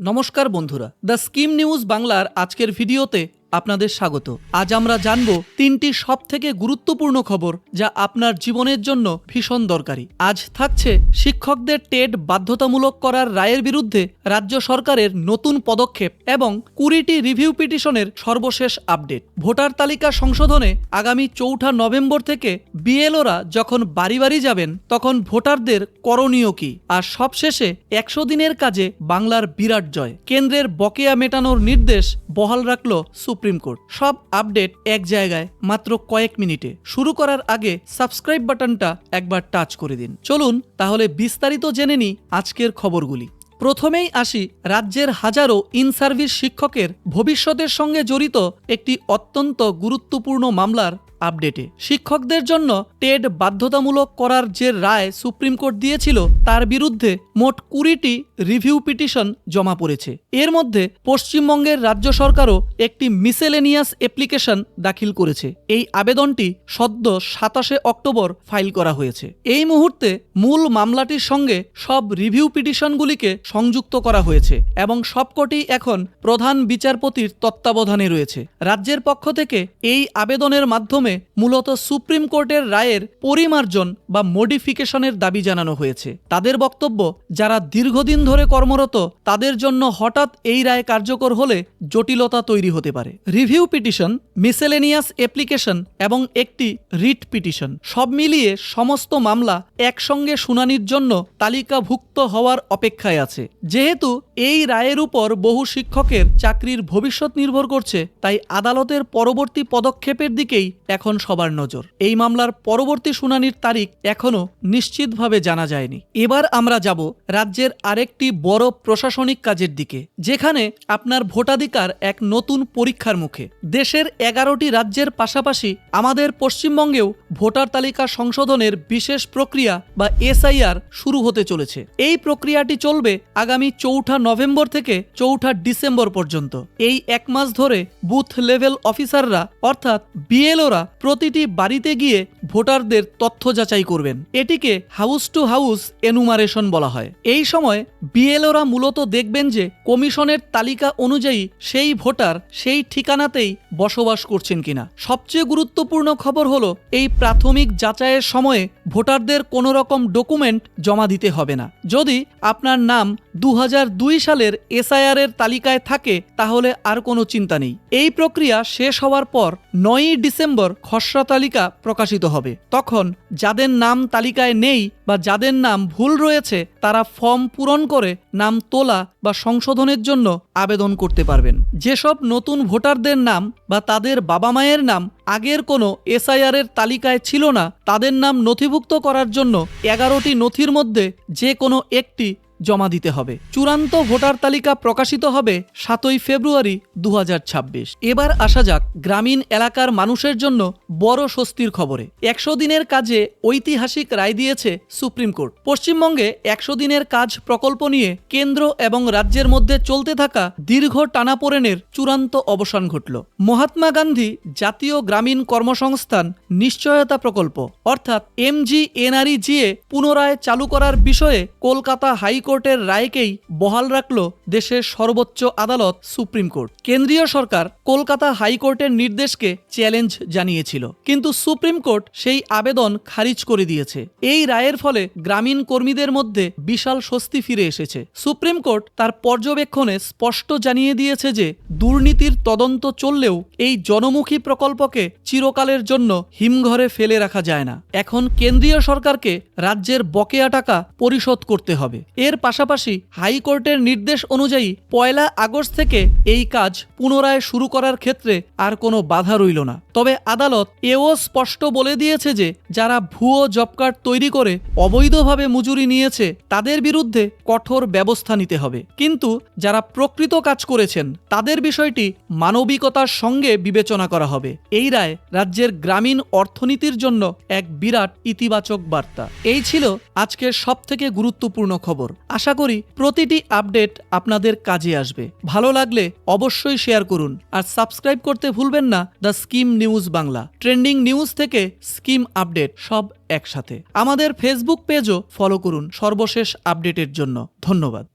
নমস্কার বন্ধুরা the scheme news বাংলার আজকের ভিডিওতে আপনাদের স্বাগত। আজ আমরা জানব তিনটি সব থেকে গুরুত্বপূর্ণ খবর যা আপনার জীবনের জন্য ভীষণ দরকারি। আজ থাকছে শিক্ষকদের টেট বাধ্যতামূলক করার রায়ের বিরুদ্ধে রাজ্য সরকারের নতুন পদক্ষেপ এবং কুড়িটি রিভিউ পিটিশনের সর্বশেষ আপডেট। ভোটার তালিকা সংশোধনে আগামী চৌঠা নভেম্বর থেকে বিএলওরা যখন বাড়ি বাড়ি যাবেন, তখন ভোটারদের করণীয় কি? আর সবশেষে একশো দিনের কাজে বাংলার বিরাট জয়। কেন্দ্রের বকেয়া মেটানোর নির্দেশ বহাল রাখল সুপ্রিম কোর্ট। সব আপডেট এক জায়গায়, মাত্র কয়েক মিনিটে। শুরু করার আগে সাবস্ক্রাইব বাটনটা একবার টাচ করে দিন। চলুন তাহলে বিস্তারিত জেনে নিই আজকের খবরগুলি। প্রথমেই আসি রাজ্যের হাজারো ইন সার্ভিস শিক্ষকের ভবিষ্যতের সঙ্গে জড়িত একটি অত্যন্ত গুরুত্বপূর্ণ মামলার আপডেটে। শিক্ষকদের জন্য টেড বাধ্যতামূলক করার যে রায় সুপ্রিম কোর্ট দিয়েছিল, তার বিরুদ্ধে মোট কুড়িটি রিভিউ পিটিশন জমা পড়েছে। এর মধ্যে পশ্চিমবঙ্গের রাজ্য সরকারও একটি মিসেলেনিয়াস অ্যাপ্লিকেশন দাখিল করেছে। এই আবেদনটি সদ্য সাতাশে অক্টোবর ফাইল করা হয়েছে। এই মুহূর্তে মূল মামলাটির সঙ্গে সব রিভিউ পিটিশনগুলিকে সংযুক্ত করা হয়েছে এবং সবকটি এখন প্রধান বিচারপতির তত্ত্বাবধানে রয়েছে। রাজ্যের পক্ষ থেকে এই আবেদনের মাধ্যমে মূলত সুপ্রিম কোর্টের রায়ের পরিমার্জন বা মডিফিকেশনের দাবি জানানো হয়েছে। তাদের বক্তব্য, যারা দীর্ঘদিন ধরে কর্মরত, তাদের জন্য হঠাৎ এই রায় কার্যকর হলে জটিলতা তৈরি হতে পারে। রিভিউ পিটিশন, মিসেলেনিয়াস অ্যাপ্লিকেশন এবং একটি রিট পিটিশন, সব মিলিয়ে সমস্ত মামলা একসঙ্গে শুনানির জন্য তালিকাভুক্ত হওয়ার অপেক্ষায় আছে। যেহেতু এই রায়ের উপর বহু শিক্ষকের চাকরির ভবিষ্যৎ নির্ভর করছে, তাই আদালতের পরবর্তী পদক্ষেপের দিকেই এখন সবার নজর। এই মামলার পরবর্তী শুনানির তারিখ এখনও নিশ্চিতভাবে জানা যায়নি। এবার আমরা যাব রাজ্যের আরেকটি বড় প্রশাসনিক কাজের দিকে, যেখানে আপনার ভোটাধিকার এক নতুন পরীক্ষার মুখে। দেশের এগারোটি রাজ্যের পাশাপাশি আমাদের পশ্চিমবঙ্গেও ভোটার তালিকা সংশোধনের বিশেষ প্রক্রিয়া বা এসআইআর শুরু হতে চলেছে। এই প্রক্রিয়াটি চলবে আগামী চৌঠা নভেম্বর থেকে চৌঠা ডিসেম্বর পর্যন্ত। এই এক মাস ধরে বুথ লেভেল অফিসাররা, অর্থাৎ বিএলওরা প্রতিটি বাড়িতে গিয়ে ভোটারদের তথ্য যাচাই করবেন। এটিকে হাউস টু হাউস এনুমারেশন বলা হয়। এই সময় বিএলওরা মূলত দেখবেন যে কমিশনের তালিকা অনুযায়ী সেই ভোটার সেই ঠিকানাতেই বসবাস করছেন কিনা। সবচেয়ে গুরুত্বপূর্ণ খবর হলো এই প্রাথমিক যাচাইয়ের সময়ে ভোটারদের কোনো রকম ডকুমেন্ট জমা দিতে হবে না। যদি আপনার নাম দু হাজার দুই সালের এসআইআর এর তালিকায় থাকে, তাহলে আর কোনো চিন্তা নেই। এই প্রক্রিয়া শেষ হওয়ার পর নয়ই ডিসেম্বর খসড়া তালিকা প্রকাশিত হবে। তখন যাদের নাম তালিকায় নেই বা যাদের নাম ভুল রয়েছে, তারা ফর্ম পূরণ করে নাম তোলা বা সংশোধনের জন্য আবেদন করতে পারবেন। যেসব নতুন ভোটারদের নাম বা তাদের বাবা মায়ের নাম আগের কোনো এসআইআর এর তালিকায় ছিল না, তাদের নাম নথিভুক্ত করার জন্য এগারোটি নথির মধ্যে যে কোনো একটি জমা দিতে হবে। চূড়ান্ত ভোটার তালিকা প্রকাশিত হবে সাতই ফেব্রুয়ারি দু হাজার ছাব্বিশ। এবার আসা যাক গ্রামীণ এলাকার মানুষের জন্য বড় স্বস্তির খবরে। একশো দিনের কাজে ঐতিহাসিক রায় দিয়েছে সুপ্রিম কোর্ট। পশ্চিমবঙ্গে একশো দিনের কাজ প্রকল্প নিয়ে কেন্দ্র এবং রাজ্যের মধ্যে চলতে থাকা দীর্ঘ টানাপোড়েনের চূড়ান্ত অবসান ঘটল। মহাত্মা গান্ধী জাতীয় গ্রামীণ কর্মসংস্থান নিশ্চয়তা প্রকল্প, অর্থাৎ এমজি এনআরইজিএ পুনরায় চালু করার বিষয়ে কলকাতা হাইকোর্টের রায়কেই বহাল রাখল দেশের সর্বোচ্চ আদালত সুপ্রিম কোর্ট। কেন্দ্রীয় সরকার কলকাতা হাইকোর্টের নির্দেশকে চ্যালেঞ্জ জানিয়েছিল। কিন্তু সুপ্রিম কোর্ট সেই আবেদন খারিজ করে দিয়েছে। এই রায়ের ফলে গ্রামীণ কর্মীদের মধ্যে বিশাল স্বস্তি ফিরে এসেছে। সুপ্রিম কোর্ট তার পর্যবেক্ষণে স্পষ্ট জানিয়ে দিয়েছে যে, দুর্নীতির তদন্ত চললেও এই জনমুখী প্রকল্পকে চিরকালের জন্য হিমঘরে ফেলে রাখা যায় না। এখন কেন্দ্রীয় সরকারকে রাজ্যের বকেয়া টাকা পরিশোধ করতে হবে। এর পাশাপাশি হাইকোর্টের নির্দেশ অনুযায়ী পয়লা আগস্ট থেকে এই কাজ পুনরায় শুরু করার ক্ষেত্রে আর কোনো বাধা রইল না। তবে আদালত এও স্পষ্ট বলে দিয়েছে যে, যারা ভুয়ো জব কার্ড তৈরি করে অবৈধভাবে মজুরি নিয়েছে, তাদের বিরুদ্ধে কঠোর ব্যবস্থা নিতে হবে। কিন্তু যারা প্রকৃত কাজ করেছেন, তাদের বিষয়টি মানবিকতার সঙ্গে বিবেচনা করা হবে। এই রায় রাজ্যের গ্রামীণ অর্থনীতির জন্য এক বিরাট ইতিবাচক বার্তা। এই ছিল আজকের সবথেকে গুরুত্বপূর্ণ খবর। আশা করি প্রতিটি আপডেট আপনাদের কাজে আসবে। ভালো লাগলে অবশ্যই শেয়ার করুন। আর সাবস্ক্রাইব করতে ভুলবেন না, the scheme news Bangla. Trending news থেকে স্কিম আপডেট সব একসাথে। আমাদের ফেসবুক পেজও ফলো করুন সর্বশেষ আপডেটের জন্য। ধন্যবাদ।